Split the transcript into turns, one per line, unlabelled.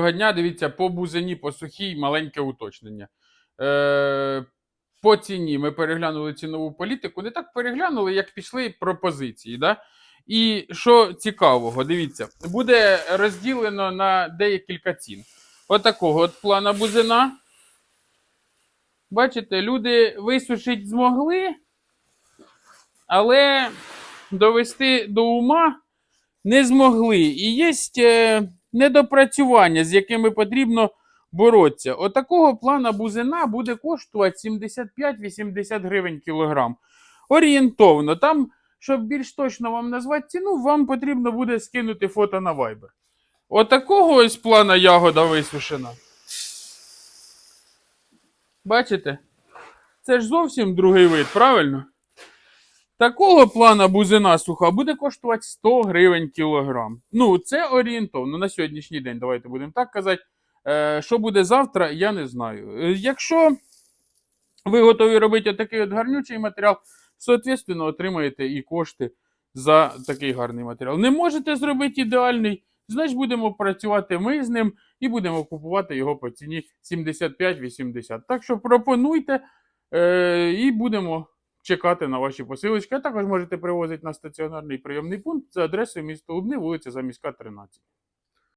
Доброго дня, дивіться, по бузині, по сухій, маленьке уточнення. Е, по ціні ми переглянули цінову політику. Не так переглянули, як пішли пропозиції. Да? І що цікавого, дивіться, буде розділено на декілька цін. Отакого от плана бузина. Бачите, люди висушити змогли, але довести до ума не змогли. І є недопрацювання, з якими потрібно боротися. Отакого плана бузина буде коштувати 75-80 гривень кілограм. Орієнтовно. Там, щоб більш точно вам назвати ціну, вам потрібно буде скинути фото на Viber. Отакого ось плана ягода висушена. Бачите? Це ж зовсім другий вид, правильно? Такого плана бузина суха буде коштувати 100 гривень кілограм. Ну, це орієнтовно на сьогоднішній день, давайте будемо так казати. Е, що буде завтра, я не знаю. Е, якщо ви готові робити отакий от гарнючий матеріал, соответственно, отримаєте і кошти за такий гарний матеріал. Не можете зробити ідеальний, значить будемо працювати ми з ним і будемо купувати його по ціні 75-80. Так що пропонуйте е, і будемо чекати на ваші посилочки. А також можете привозити на стаціонарний прийомний пункт за адресою міста Лубни, вулиця Заміська, 13.